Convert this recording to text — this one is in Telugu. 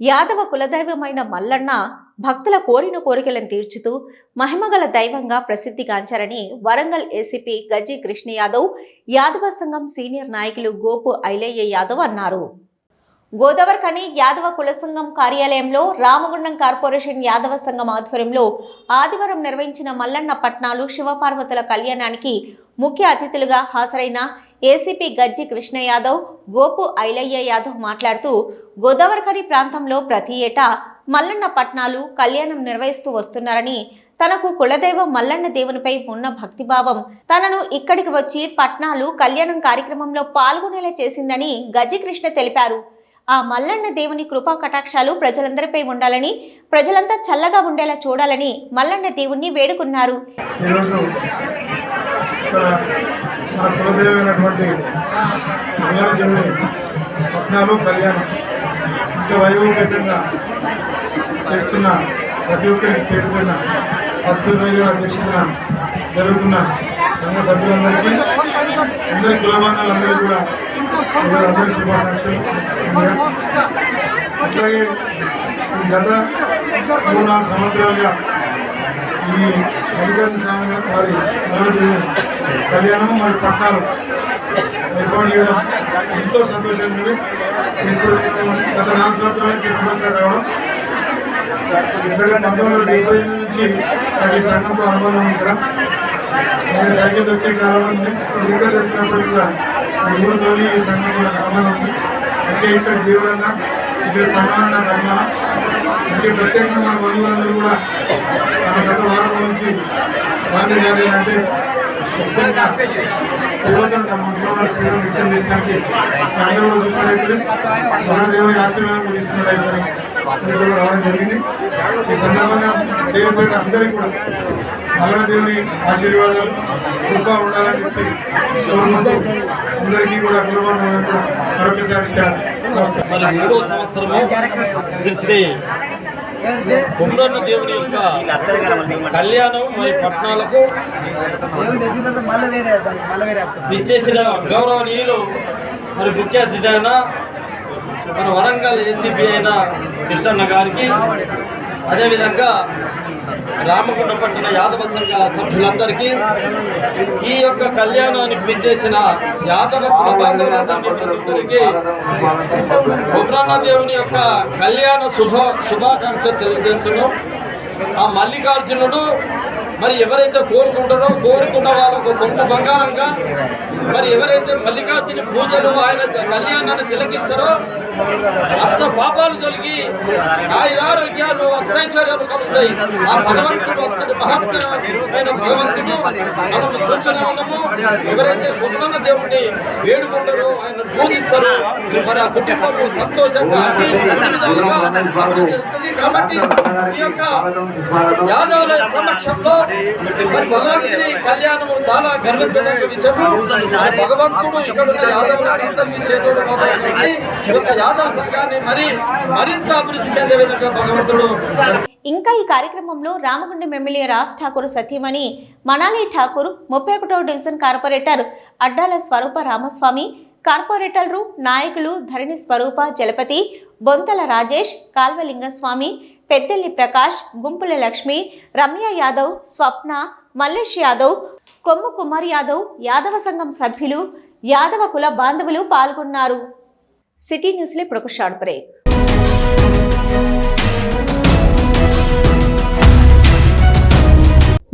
యాదవ కులదైవమైన మల్లన్న భక్తుల కోరిన కోరికలను తీర్చుతూ మహిమగల దైవంగా ప్రసిద్ధిగాంచారని వరంగల్ ఏసీపీ గజ్జి కృష్ణ యాదవ్ యాదవ సంఘం సీనియర్ నాయకులు గోపు ఐలయ్య యాదవ్ అన్నారు. గోదావరికని యాదవ కుల సంఘం కార్యాలయంలో రామగుండం కార్పొరేషన్ యాదవ సంఘం ఆధ్వర్యంలో ఆదివారం నిర్వహించిన మల్లన్న పట్నాలు శివపార్వతుల కళ్యాణానికి ముఖ్య అతిథులుగా హాజరైన ఏసీపీ గజ్జి కృష్ణ యాదవ్ గోపు ఐలయ్య యాదవ్ మాట్లాడుతూ గోదావరికని ప్రాంతంలో ప్రతి ఏటా మల్లన్న పట్నాలు కళ్యాణం నిర్వహిస్తూ వస్తున్నారని తనకు కులదైవం మల్లన్న దేవునిపై ఉన్న భక్తిభావం తనను ఇక్కడికి వచ్చి పట్నాలు కళ్యాణం కార్యక్రమంలో పాల్గొనేలా చేసిందని గజ్జి కృష్ణ తెలిపారు. ఆ మల్లన్న దేవుని కృపా కటాక్షాలు ప్రజలందరిపై ఉండాలని ప్రజలంతా చల్లగా ఉండేలా చూడాలని మల్లన్న దేవుణ్ణి వేడుకున్నారు. ఇక్కడ మన కులదేవైనటువంటి దేవుని పట్నాలు కళ్యాణం ఇంత వైభవపేతంగా చేస్తున్న ప్రతి ఒక్కరికి చేరుకున్న అద్భుతమైన గారి జరుగుతున్న సంఘ సభ్యులందరికీ అందరి కులబాంధాలందరికీ కూడా అందరి శుభాకాంక్షలు. అట్లాగే గత మూడు నాలుగు సంవత్సరాలుగా ఈ మల్లికార్జున స్వామి వారి కళ్యాణం మరి పట్టాలు ఏర్పాటు చేయడం ఎంతో సంతోషంగా ఉంది. ఇప్పుడు నేను గత నాలుగు సంవత్సరాలకి రెండోసారి రావడం. ఇక్కడ పంతొమ్మిది వందల డెబ్బై నుంచి నాకు ఈ సంఘంతో అనుబంధం ఉంది ఇక్కడ నేను సైకిల్ దొక్కే కాలం ఉంది. రికార్డ్ చేసుకున్నప్పటికీ కూడా ఈ ఊరితోని ఈ సంఘంతో అనుబంధం ఉంది. అంటే ఇక్కడ దేవుడన్నా ఇక్కడ సంఘం నాకు అనుమానం అంటే ప్రత్యేకంగా మన బంధువులందరూ కూడా మన గత వారం నుంచి రాని రాని అంటే ఖచ్చితంగా యువతను తమ ఇంట్లో వ్యక్తం చేసినట్టు అందరూ కూడా చూసినట్టయితే దేవుని ఆశీర్వాదం కూడా ఇందులో రావడం జరిగింది. ఈ సందర్భంగా దేవుడిపైన అందరికీ కూడా మల్లన దేవుని ఆశీర్వాదాలు కృప ఉండాలని చెప్పి కోరుకుంటూ అందరికీ కూడా కూడా మరొకసారి కుమ్రన్న దేవుని యొక్క కళ్యాణం మరి పట్టణాలకు. విచ్చేసిన గౌరవనీయులు మరి ముఖ్య అతిథి అయిన మన వరంగల్ ఏసీపీ అయిన కృష్ణన్న గారికి అదేవిధంగా రామగుండ యాదవ సంఘ సభ్యులందరికీ ఈ యొక్క కళ్యాణానికి విచ్చేసిన యాదవ కుల బాంధవులందరికీ దేవుని యొక్క కళ్యాణ శుభ శుభాకాంక్ష తెలియజేస్తున్నాం. ఆ మల్లికార్జునుడు మరి ఎవరైతే కోరుకుంటారో కోరుకున్న వాళ్ళకు కొంత బంగారంగా మరి ఎవరైతే మల్లికార్జుని పూజలు ఆయన కళ్యాణాన్ని తిలకిస్తారో అష్ట పాపాలు తొలగి ఆయురారోగ్యాలు అష్టైశ్వర్యాలు కలుగుతాయి. ఆ భగవంతుడు అంతటి మహత్తమైన భగవంతుడు. మనం చూస్తూనే ఉన్నాము ఎవరైతే కుటుంబ దేవుణ్ణి వేడుకుంటారో ఆయన పూజిస్తారో మరి ఆ కుటుంబం సంతోషంగా. కాబట్టి ఈ యొక్క యాదవుల సమక్షంలో మరి కళ్యాణము చాలా గర్వించదగ్గ విషయం. భగవంతుడు ఇక్కడ ఉన్న యాదవులందరినీ చేతుడు మొదలుకొని ఈ యొక్క యాదవ సంఘాన్ని మరి మరింత అభివృద్ధి చెందే విధంగా భగవంతుడు ఇంకా ఈ కార్యక్రమంలో రామగుండం ఎమ్మెల్యే రాజ్ ఠాకూర్ సతీమణి మనాలి ఠాకూర్ ముప్పై ఒకటవ డివిజన్ కార్పొరేటర్ అడ్డాల స్వరూప రామస్వామి కార్పొరేటర్లు నాయకులు ధరణి స్వరూప జలపతి బొంతల రాజేష్ కాల్వలింగస్వామి పెద్దెల్లి ప్రకాష్ గుంపుల లక్ష్మి రమ్య యాదవ్ స్వప్న మల్లేష్ యాదవ్ కొమ్ము కుమార్ యాదవ్ యాదవ సంఘం సభ్యులు యాదవ కుల బాంధవులు పాల్గొన్నారు. సిటీ న్యూస్లో ఇప్పుడు ఒక షార్ట్ బ్రేక్.